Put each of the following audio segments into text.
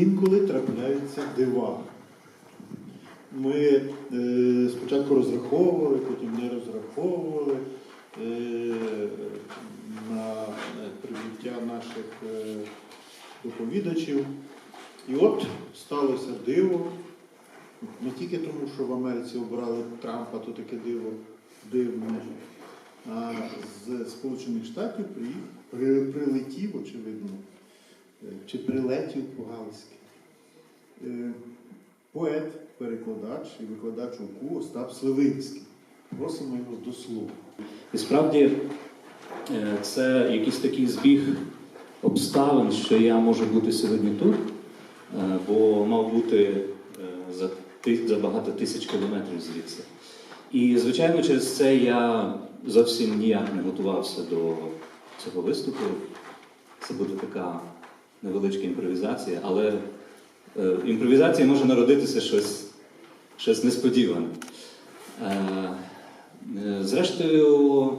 інколи трапляються дива. Ми е, спочатку розраховували, потім не розраховували е, на е, прибуття наших е, доповідачів. І от сталося диво. Не тільки тому, що в Америці обрали Трампа, то таке диво дивне, а з Сполучених Штатів прилетів, очевидно, чи прилетів по-галськи. Е, Поет, перекладач і викладач УКУ Остап Сливинський. Просимо його до слова. І справді е, це якийсь такий збіг обставин, що я можу бути сьогодні тут, е, бо мав бути е, за, за багато тисяч кілометрів звідси. І, звичайно, через це я зовсім ніяк не готувався до цього виступу. Це буде така невеличка імпровізація, але е, в імпровізації може народитися щось, щось несподіване. Е, е, Зрештою,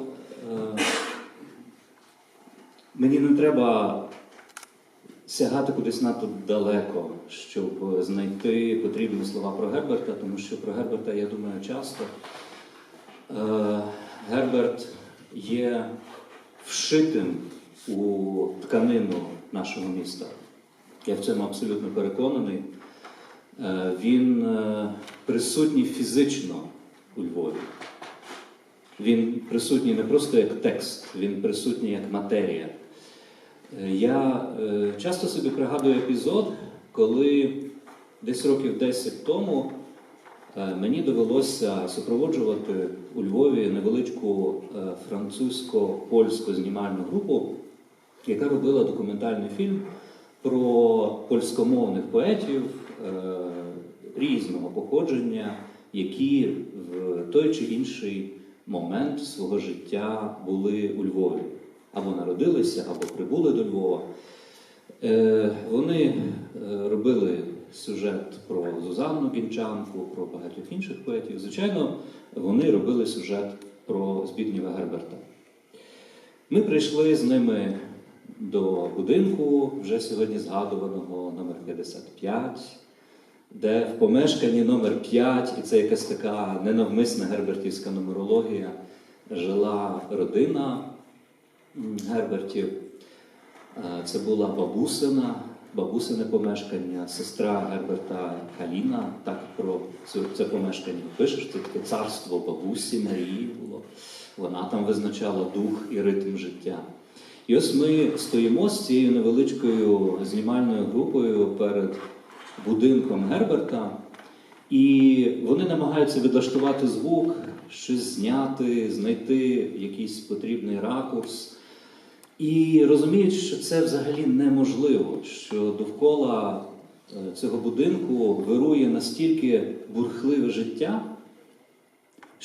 мені не треба сягати кудись надто далеко, щоб знайти потрібні слова про Герберта, тому що про Герберта я думаю часто. Герберт є вшитим у тканину нашого міста. Я в цьому абсолютно переконаний. Е, Він е, присутній фізично у Львові. Він присутній не просто як текст, він присутній як матерія. Е, Я часто собі пригадую епізод, коли десь років 10 тому мені довелося супроводжувати у Львові невеличку французько-польську знімальну групу, яка робила документальний фільм про польськомовних поетів е, різного походження, які в той чи інший момент свого життя були у Львові, або народилися, або прибули до Львова. Е, Вони е, робили сюжет про Зузанну Гінчанку, про багатьох інших поетів. Звичайно, вони робили сюжет про Збігнєва Герберта. Ми прийшли з ними до будинку, вже сьогодні згадуваного номер 55, де в помешканні номер 5, і це якась така ненавмисна гербертівська нумерологія, жила родина Гербертів. Е, Це була бабусина, бабусине помешкання, сестра Герберта Каліна, так про це помешкання пишеш, це таке царство бабусі Марії було. Вона там визначала дух і ритм життя. І ось ми стоїмо з цією невеличкою знімальною групою перед будинком Герберта, і вони намагаються відлаштувати звук, щось зняти, знайти якийсь потрібний ракурс. І розуміють, що це взагалі неможливо, що довкола е, цього будинку вирує настільки бурхливе життя,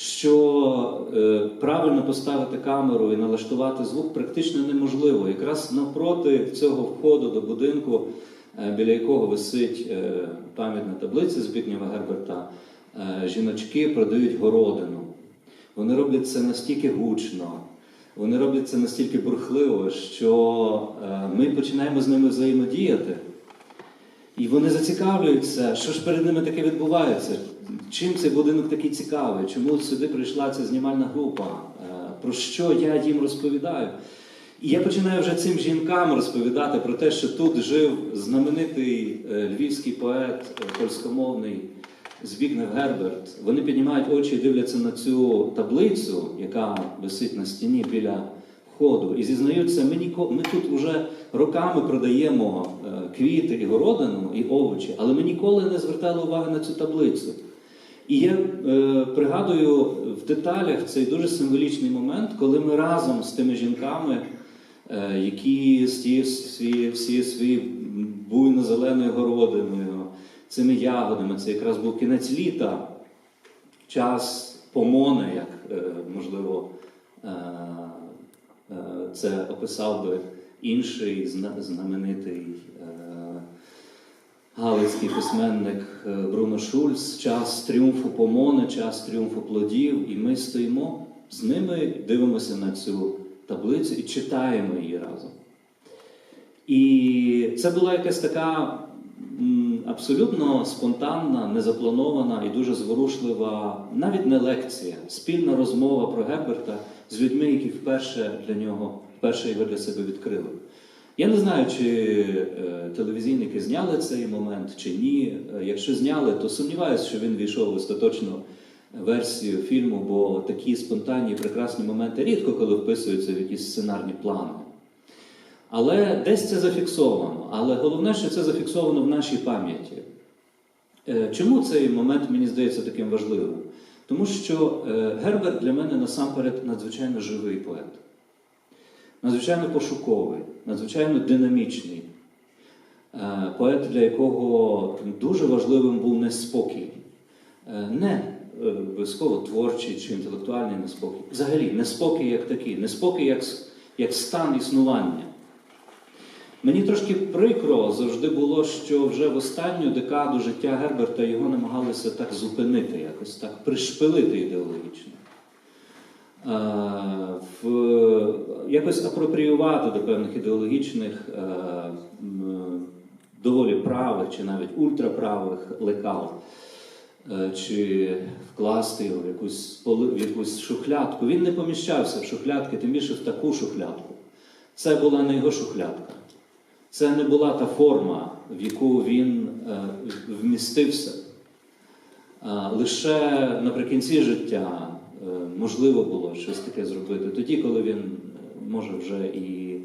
що е, правильно поставити камеру і налаштувати звук практично неможливо. Якраз навпроти цього входу до будинку, е, біля якого висить е, пам'ятна таблиця Збігнєва Герберта, е, жіночки продають городину. Вони роблять це настільки гучно, вони роблять це настільки бурхливо, що е, ми починаємо з ними взаємодіяти. І вони зацікавлюються, що ж перед ними таке відбувається, чим цей будинок такий цікавий, чому сюди прийшла ця знімальна група, е, про що я їм розповідаю. І я починаю вже цим жінкам розповідати про те, що тут жив знаменитий е, львівський поет е, польськомовний Збігнев Герберт. Вони піднімають очі і дивляться на цю таблицю, яка висить на стіні біля входу, і зізнаються, ми, ніко, ми тут вже роками продаємо квіти і городину, і овочі, але ми ніколи не звертали уваги на цю таблицю. І я е, пригадую в деталях цей дуже символічний момент, коли ми разом з тими жінками, е, які з тією всі, всі свої буйно-зеленою городиною, цими ягодами, це якраз був кінець літа, час помони, як е, можливо е, е, це описав би інший знаменитий е, галицький письменник е, Бруно Шульц, час тріумфу помони, час тріумфу плодів, і ми стоїмо з ними, дивимося на цю таблицю і читаємо її разом. І це була якась така абсолютно спонтанна, незапланована і дуже зворушлива, навіть не лекція, спільна розмова про Герберта з людьми, які вперше для нього вперше його для себе відкрили. Я не знаю, чи е, телевізійники зняли цей момент чи ні. Е, Якщо зняли, то сумніваюся, що він війшов в остаточну версію фільму, бо такі спонтанні прекрасні моменти рідко коли вписуються в якісь сценарні плани. Але десь це зафіксовано. Але головне, що це зафіксовано в нашій пам'яті. Е, Чому цей момент мені здається таким важливим? Тому що Герберт для мене насамперед надзвичайно живий поет, надзвичайно пошуковий, надзвичайно динамічний. Е, Поет, для якого дуже важливим був неспокій. Е, Не е, обов'язково творчий чи інтелектуальний неспокій. Взагалі, неспокій як такий, неспокій як, як стан існування. Мені трошки прикро завжди було, що вже в останню декаду життя Герберта його намагалися так зупинити, якось так пришпилити ідеологічно. Е, в, якось апропріювати до певних ідеологічних, е, доволі правих чи навіть ультраправих лекал, е, чи вкласти його в якусь, в якусь шухлядку. Він не поміщався в шухлядки, тим більше в таку шухлядку. Це була не його шухлядка. Це не була та форма, в яку він вмістився. Лише наприкінці життя можливо було щось таке зробити. Тоді, коли він, е, може, вже і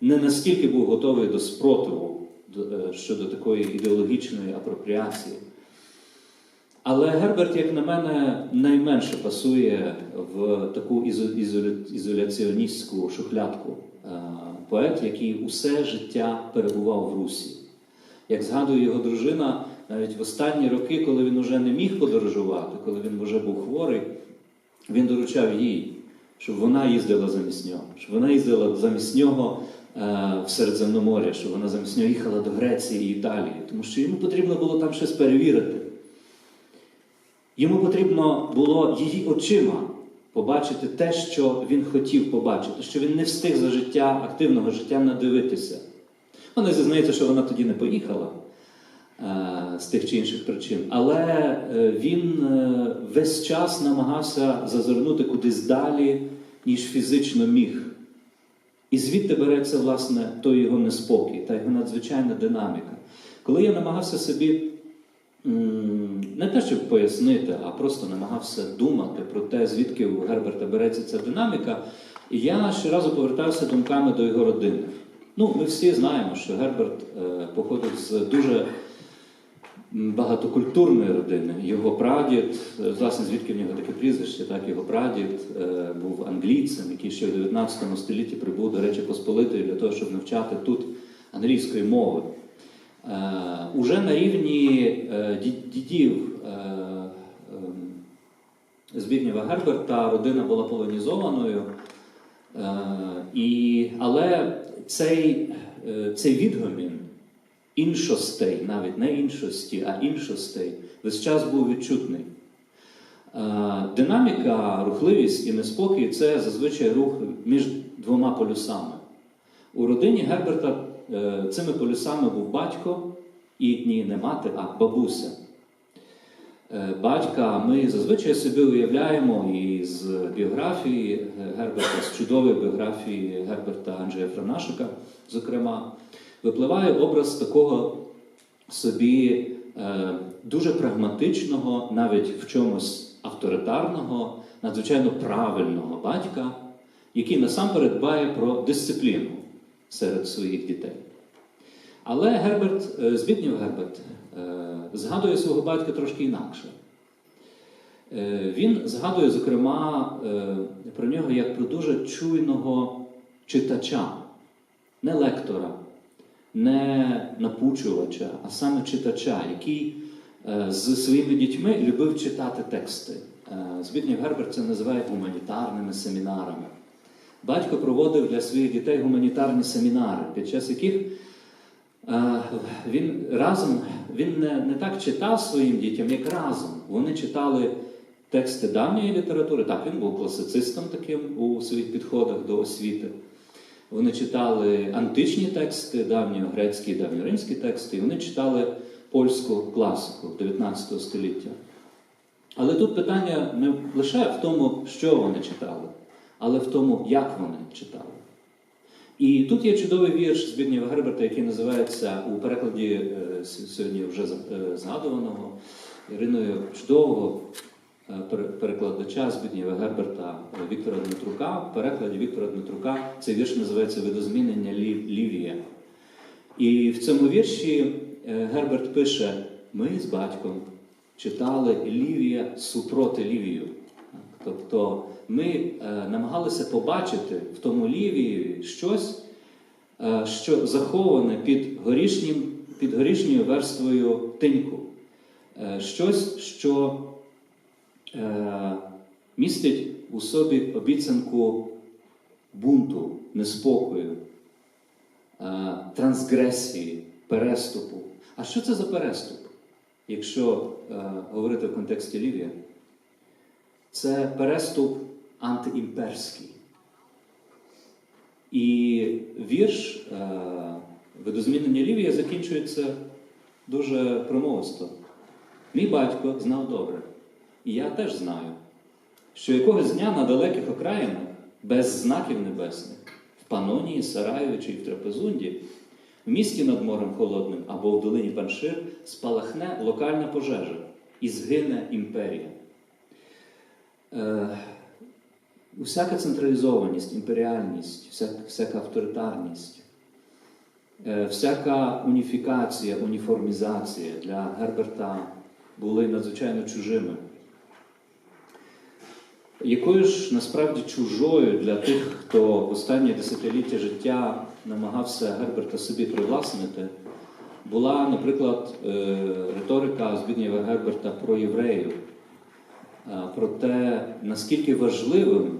не настільки був готовий до спротиву е, щодо такої ідеологічної апропріації. Але Герберт, як на мене, найменше пасує в таку ізоляціоністську шухлядку. Е, Поет, який усе життя перебував в Русі. Як згадує його дружина, навіть в останні роки, коли він уже не міг подорожувати, коли він вже був хворий, він доручав їй, щоб вона їздила замість нього, щоб вона їздила замість нього е, в Середземномор'я, щоб вона замість нього їхала до Греції і Італії, тому що йому потрібно було там щось перевірити. Йому потрібно було її очима побачити те, що він хотів побачити, що він не встиг за життя, активного життя надивитися. Вона зізнається, що вона тоді не поїхала з тих чи інших причин, але е, він е, весь час намагався зазирнути кудись далі, ніж фізично міг. І звідти береться, власне, той його неспокій, та його надзвичайна динаміка. Коли я намагався собі не те, щоб пояснити, а просто намагався думати про те, звідки у Герберта береться ця динаміка, я щоразу повертався думками до його родини. Ну, ми всі знаємо, що Герберт е, походив з дуже багатокультурної родини. Його прадід, е, власне, звідки в нього таке прізвище, так, його прадід е, був англійцем, який ще в 19 столітті прибув до Речі Посполитої для того, щоб навчати тут англійської мови. Е, уже на рівні дідів ем, Збігнєва Герберта родина була полонізованою. І, але цей, цей відгомін іншостей, навіть не іншості, а іншостей, весь час був відчутний. Е, Динаміка, рухливість і неспокій це зазвичай рух між двома полюсами. У родині Герберта е, цими полюсами був батько і ні, не мати, а бабуся. Е, Батька ми зазвичай собі уявляємо і з біографії Герберта, з чудової біографії Герберта Анджея Франашика, зокрема, випливає образ такого собі е, дуже прагматичного, навіть в чомусь авторитарного, надзвичайно правильного батька, який насамперед дбає про дисципліну серед своїх дітей. Але Герберт, е, Збіднів Герберт, е, згадує свого батька трошки інакше. Е, Він згадує, зокрема, е, про нього як про дуже чуйного читача, не лектора, не напучувача, а саме читача, який е, з своїми дітьми любив читати тексти. Е, Збіднів Герберт це називає гуманітарними семінарами. Батько проводив для своїх дітей гуманітарні семінари, під час яких е, він разом він не, не так читав своїм дітям, як разом. Вони читали тексти давньої літератури. Так, він був класицистом таким у своїх підходах до освіти. Вони читали античні тексти, давньогрецькі давньоримські тексти, і вони читали польську класику 19 століття. Але тут питання не лише в тому, що вони читали, але в тому, як вони читали. І тут є чудовий вірш Збігнєва Герберта, який називається у перекладі е, сьогодні вже е, згадуваного Іриною чудового перекладача Збігнєва Герберта е, Віктора Дмитрука. В перекладі Віктора Дмитрука цей вірш називається Видозмінення Лівія. І в цьому вірші е, Герберт пише: ми з батьком читали Лівія супроти Лівію. Тобто ми е, намагалися побачити в тому Лівії щось, е, що заховане під, горішнім, під горішньою верствою тиньку. Е, щось, що е, містить у собі обіцянку бунту, неспокою, е, трансгресії, переступу. А що це за переступ? Якщо е, говорити в контексті Лівія, це переступ антиімперський. І вірш е, видозмінення Лівія закінчується дуже промовисто. Мій батько знав добре, і я теж знаю, що якогось дня на далеких окраїнах, без знаків небесних, в Панонії, Сараєві чи в Трапезунді, в місті над морем холодним або в долині Паншир спалахне локальна пожежа і згине імперія. Е, усяка централізованість, імперіальність, всяка, всяка авторитарність, е, всяка уніфікація, уніформізація для Герберта були надзвичайно чужими. Якою ж насправді чужою для тих, хто в останнє десятиліття життя намагався Герберта собі привласнити, була, наприклад, е, риторика Збігнєва Герберта про євреїв, е, про те, наскільки важливим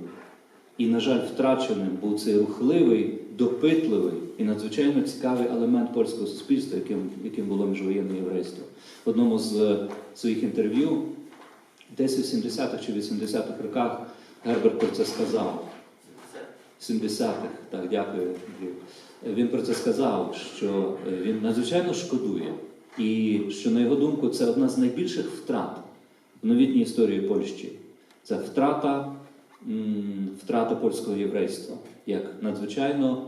і, на жаль, втраченим був цей рухливий, допитливий і надзвичайно цікавий елемент польського суспільства, яким, яким було міжвоєнне єврейство. В одному з своїх інтерв'ю десь у 70-х чи 80-х роках Герберт про це сказав. 70-х, так, дякую. Він про це сказав, що е, він надзвичайно шкодує, і що, на його думку, це одна з найбільших втрат в новітній історії Польщі. Це втрата, втрата польського єврейства як надзвичайно,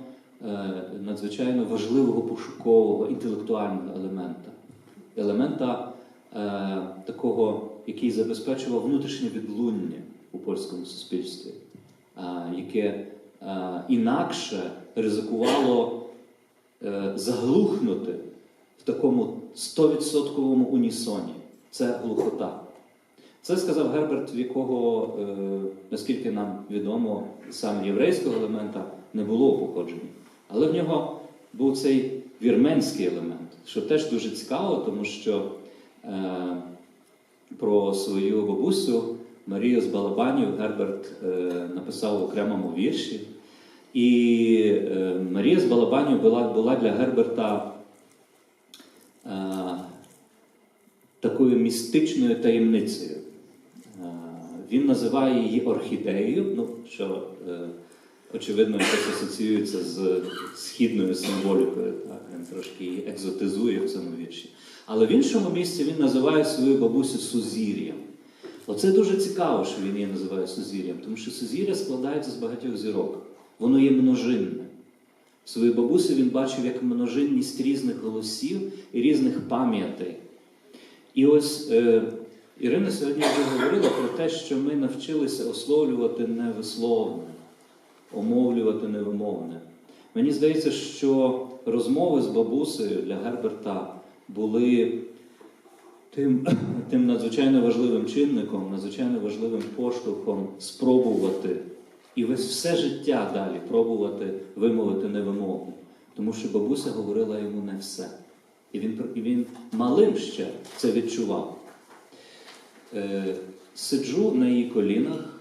е, надзвичайно важливого пошукового інтелектуального елемента. Елемента е, такого, який забезпечував внутрішнє відлуння у польському суспільстві, яке інакше ризикувало е, заглухнути в такому 100% унісоні. Це глухота. Це сказав Герберт, в якого, е, наскільки нам відомо, саме єврейського елемента не було у походженні. Але в нього був цей вірменський елемент, що теж дуже цікаво, тому що е, про свою бабусю Марію з Балабанів Герберт е, написав в окремому вірші. І е, Марія з Балабанів була, була для Герберта е, такою містичною таємницею. Е, Він називає її орхідеєю, ну, що е, очевидно якось асоціюється з східною символікою. Так? Він трошки її екзотизує в цьому вірші. Але в іншому місці він називає свою бабусю Сузір'ям. Оце дуже цікаво, що він її називає Сузір'ям, тому що Сузір'я складається з багатьох зірок. Воно є множинне. Свою бабусю він бачив як множинність різних голосів і різних пам'ятей. І ось е, Ірина сьогодні вже говорила про те, що ми навчилися ословлювати невисловне, омовлювати невимовне. Мені здається, що розмови з бабусею для Герберта були тим, тим надзвичайно важливим чинником, надзвичайно важливим поштовхом спробувати і весь все життя далі пробувати вимовити невимовне. Тому що бабуся говорила йому не все. І він, і він малим ще це відчував. Е, сиджу на її колінах,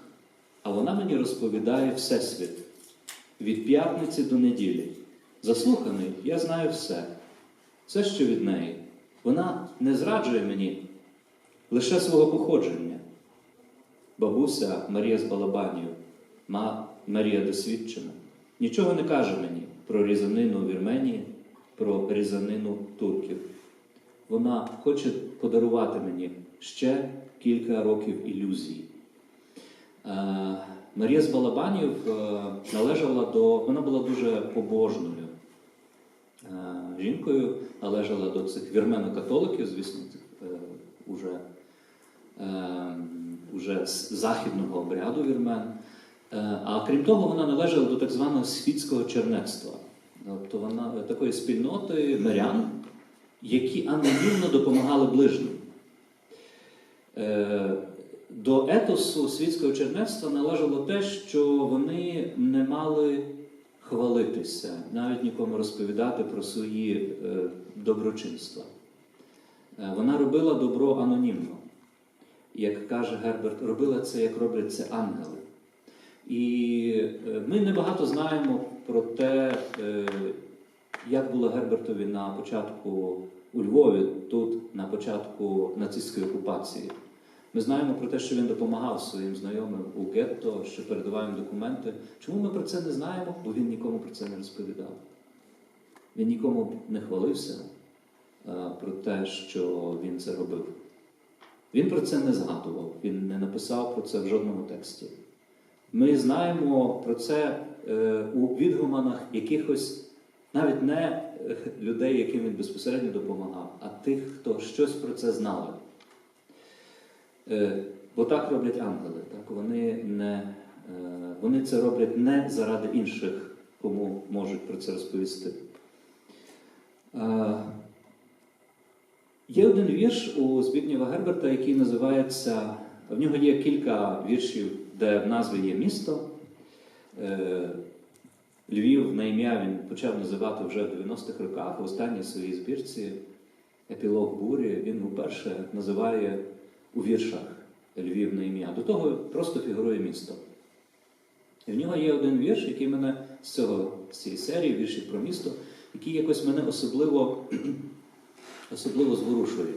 а вона мені розповідає Всесвіт від п'ятниці до неділі. Заслуханий, я знаю все. Все, що від неї. Вона не зраджує мені лише свого походження. Бабуся Марія з Балабанів, ма Марія досвідчена, нічого не каже мені про різанину Вірменії, про різанину турків. вона хоче подарувати мені ще кілька років ілюзій. Е, Марія з Балабанів е, належала до. Вона була дуже побожною е, жінкою, належала до цих вірмено-католиків, звісно, цих, уже, уже з західного обряду вірмен. А крім того, вона належала до так званого світського чернецтва, тобто вона такої спільноти мирян, які анонімно допомагали ближнім. До етосу світського чернецтва належало те, що вони не мали хвалитися, навіть нікому розповідати про свої е, доброчинства. Е, Вона робила добро анонімно. Як каже Герберт, робила це, як роблять це ангели. І е, ми небагато знаємо про те, як було Гербертові на початку у Львові, тут на початку нацистської окупації. Ми знаємо про те, що він допомагав своїм знайомим у гетто, що передавав їм документи. Чому ми про це не знаємо? Бо він нікому про це не розповідав. Він нікому не хвалився е, про те, що він це робив. Він про це не згадував, він не написав про це в жодному тексті. Ми знаємо про це е, у відгуманах якихось навіть не е, людей, яким він безпосередньо допомагав, а тих, хто щось про це знали. Е, Бо так роблять ангели. Так? Вони, не, е, вони це роблять не заради інших, кому можуть про це розповісти. Е, Є один вірш у Збігнєва Герберта, який називається. В нього є кілька віршів, де в назві є місто. Львів на ім'я він почав називати вже в 90-х роках, в останній своїй збірці Епілог бурі. Він вперше називає у віршах Львів на ім'я. До того просто фігурує місто. І в нього є один вірш, який мене з цього з цієї серії, віршів про місто, який якось мене особливо, особливо зворушує.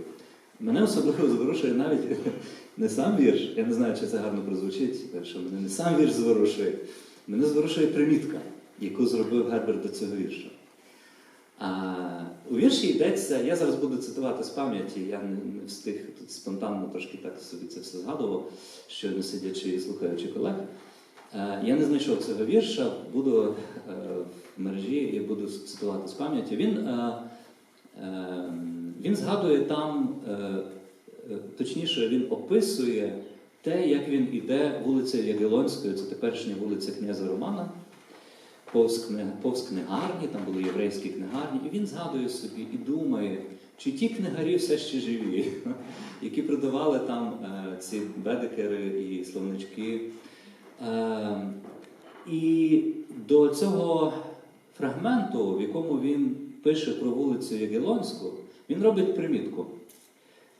Мене особливо зворушує навіть не сам вірш, я не знаю, чи це гарно прозвучить, що мене не сам вірш зворушує, мене зворушує примітка, яку зробив Герберт до цього вірша. А, у вірші йдеться, я зараз буду цитувати з пам'яті, я не, встиг спонтанно трошки так собі це все згадував, що не сидячи і слухаючи колег. Е, Я не знайшов цього вірша, буду е, в мережі і буду цитувати з пам'яті. Він, е, він згадує там, точніше, він описує те, як він іде вулицею Ягелонською, це теперішня вулиця князя Романа, повз, кни- повз книгарні, там були єврейські книгарні, і він згадує собі і думає, чи ті книгарі все ще живі, які продавали там е, ці бедекери і словнички. Е, і до цього фрагменту, в якому він пише про вулицю Ягелонську, він робить примітку,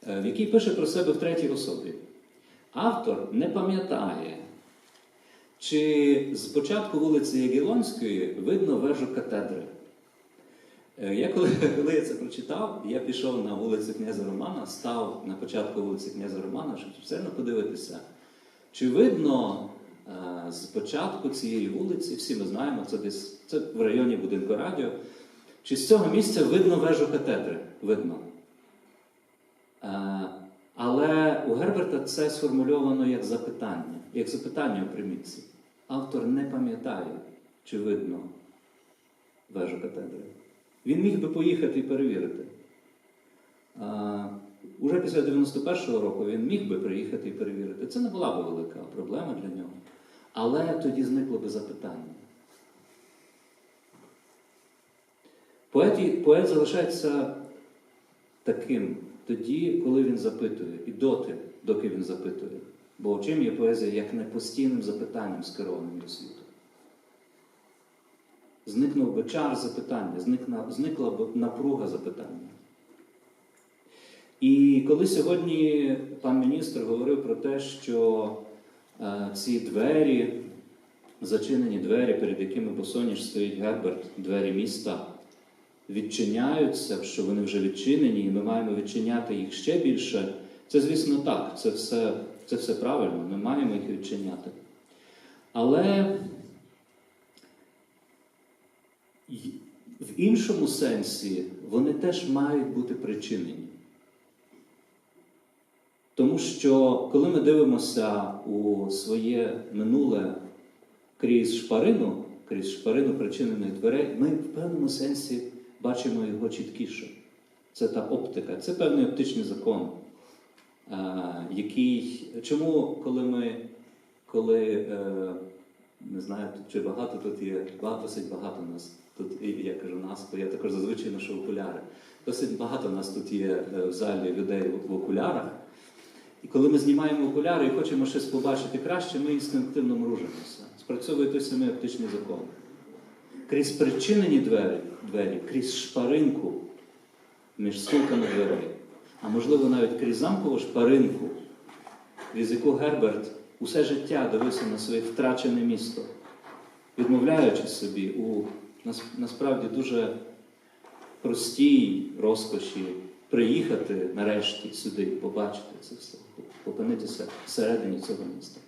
е, в якій пише про себе в третій особі. Автор не пам'ятає, чи з початку вулиці Ягелонської видно вежу катедри. Е, Я коли, коли я це прочитав, я пішов на вулицю князя Романа, став на початку вулиці князя Романа, щоб все одно подивитися, чи видно е, з початку цієї вулиці, всі ми знаємо, це десь це в районі будинку радіо, чи з цього місця видно вежу катедри? Видно. Е, але у Герберта це сформульовано як запитання, як запитання у примітці. Автор не пам'ятає, чи видно вежу катедри. Він міг би поїхати і перевірити. А, уже після 91-го року він міг би приїхати і перевірити. Це не була б велика проблема для нього. Але тоді зникло би запитання. Поет, поет залишається таким тоді, коли він запитує, і доти, доки він запитує. Бо чим є поезія як не постійним запитанням, скерованим до світу? Зникнув би чар запитання, зникла, зникла б напруга запитання. І коли сьогодні пан міністр говорив про те, що е, ці двері, зачинені двері, перед якими босоніж стоїть Герберт, двері міста, відчиняються, що вони вже відчинені, і ми маємо відчиняти їх ще більше. Це, звісно, так, це все, це все правильно, ми маємо їх відчиняти. Але в іншому сенсі вони теж мають бути причинені. Тому що коли ми дивимося у своє минуле крізь шпарину, крізь шпарину причинених дверей, ми в певному сенсі бачимо його чіткіше. Це та оптика, це певний оптичний закон, який. Чому, коли ми, коли е, не знаю, чи багато тут є, багато, досить багато нас. Тут я кажу нас, бо я також зазвичай ношу окуляри. Досить багато нас тут є е, в залі людей в окулярах. І коли ми знімаємо окуляри і хочемо щось побачити краще, ми інстинктивно мружимося. Спрацьовує той самий оптичний закон. Крізь причинені двері, двері, крізь шпаринку між стулками дверей, а можливо навіть крізь замкову шпаринку, крізь яку Герберт усе життя дивився на своє втрачене місто, відмовляючи собі у насправді дуже простій розкоші приїхати нарешті сюди, побачити це все, опинитися всередині цього міста.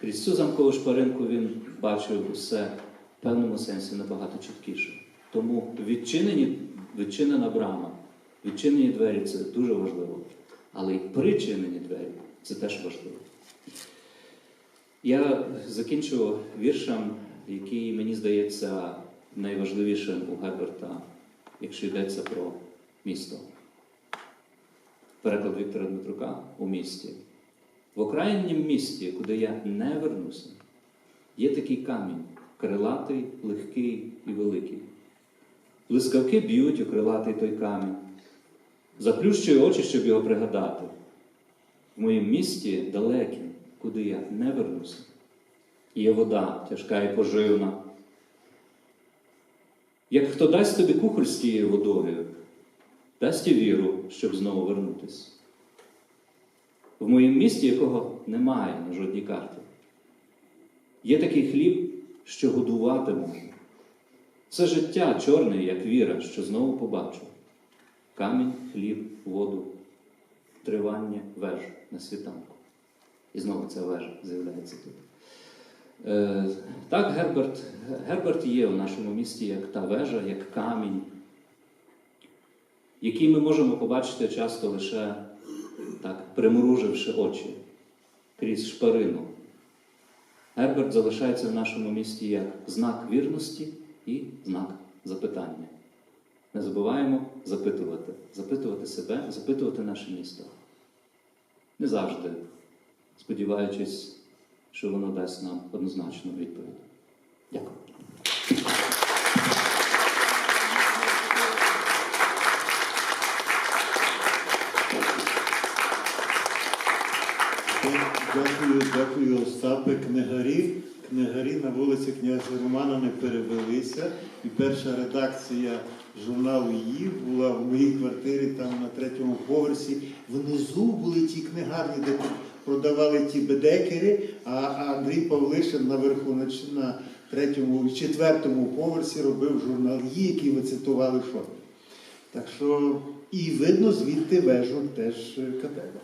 Крізь цю замкову шпаринку він бачив усе в певному сенсі набагато чіткіше. Тому відчинені, відчинена брама, відчинені двері це дуже важливо. Але й причинені двері це теж важливо. Я закінчу віршем, який мені здається найважливішим у Герберта, якщо йдеться про місто. Переклад Віктора Дмитрука у місті. В окраїннім місті, куди я не вернуся, є такий камінь, крилатий, легкий і великий. Блискавки б'ють у крилатий той камінь. Заплющую очі, щоб його пригадати. В моїм місті далеким, куди я не вернуся, є вода тяжка і поживна. Як хто дасть тобі кухоль з тією водою, дасть і віру, щоб знову вернутися. В моєму місті, якого немає на жодній карті, є такий хліб, що годувати може. Це життя чорне, як віра, що знову побачу. Камінь, хліб, воду, тривання, веж на світанку. І знову ця вежа з'являється тут. Е, так, Герберт, Герберт є у нашому місті як та вежа, як камінь, який ми можемо побачити часто лише так, примруживши очі крізь шпарину. Герберт залишається в нашому місті як знак вірності і знак запитання. Не забуваємо запитувати, запитувати себе, запитувати наше місто. Не завжди, сподіваючись, що воно дасть нам однозначну відповідь. Дякую. Дякую, дякую, Остапе. Книгарі. Книгарі на вулиці князя Романа не перевелися. І перша редакція журналу «Їв» була в моїй квартирі, там на третьому поверсі. Внизу були ті книгарні, де продавали ті бедекери, а Андрій Павлишин наверху на, третьому, четвертому поверсі робив журнал «Ї», який ви цитували що. Так що і видно звідти вежу теж е, катедра.